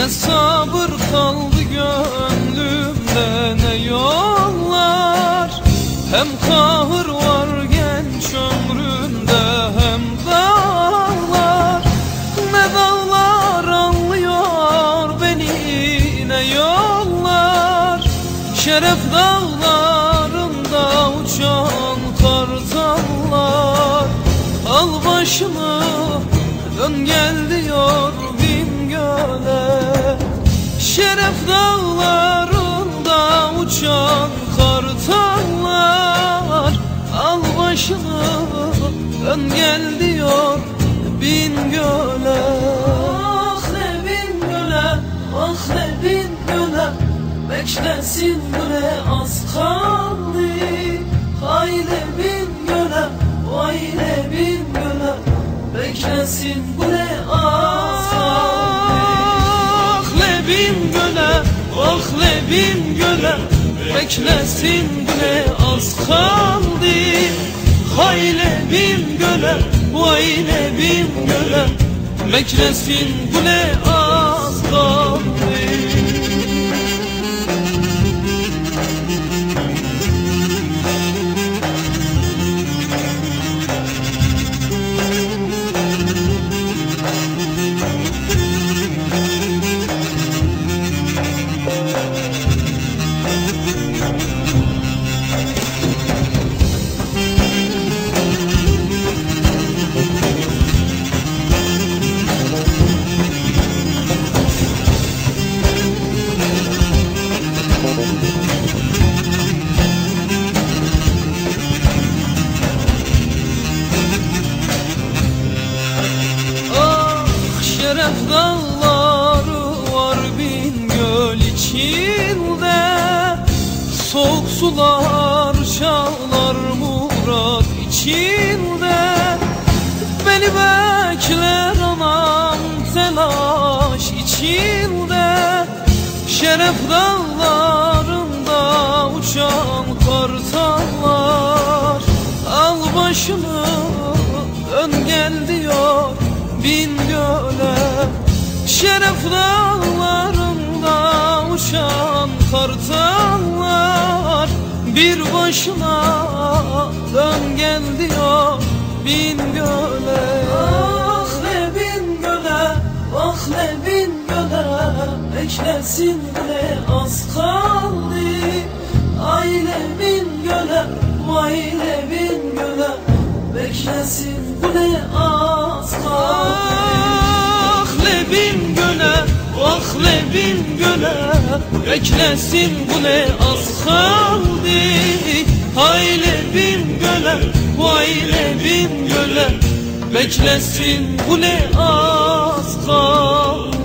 Ne sabır kaldı gönlümde ne yollar. Hem kahır var genç ömrümde hem dağlar. Ne dağlar anlıyor beni ne yollar. Şeref dağlarında Şeref dağlarında uçan kartallar Al başını dön gel diyor bin göle Ah ne bin göle, ah ne bin göle Beklesin göle az kaldı. Haydi bin göle, ne bin göle Beklesin göle az lebim göle Beklesin güne az kaldı. Hay lebim göle, vay lebim göle Beklesin güne az kaldı sular çalar murat içinde. Beni bekler anam telaş içinde. Şeref dağlarında uçan kartallar. Al başını dön gel diyor bin göle. Şeref dağlarında uçan kartallar Bir başına dön gel diyor bin göle. Ah ne bin göle, ah ne bin göle Beklesin göle az kaldı. Aile bin göle, ne bin göle Beklesin göle az kaldı lebim göle Beklesin bu ne az kaldı. Hay lebim göle, vay lebim göle Beklesin bu ne az kaldı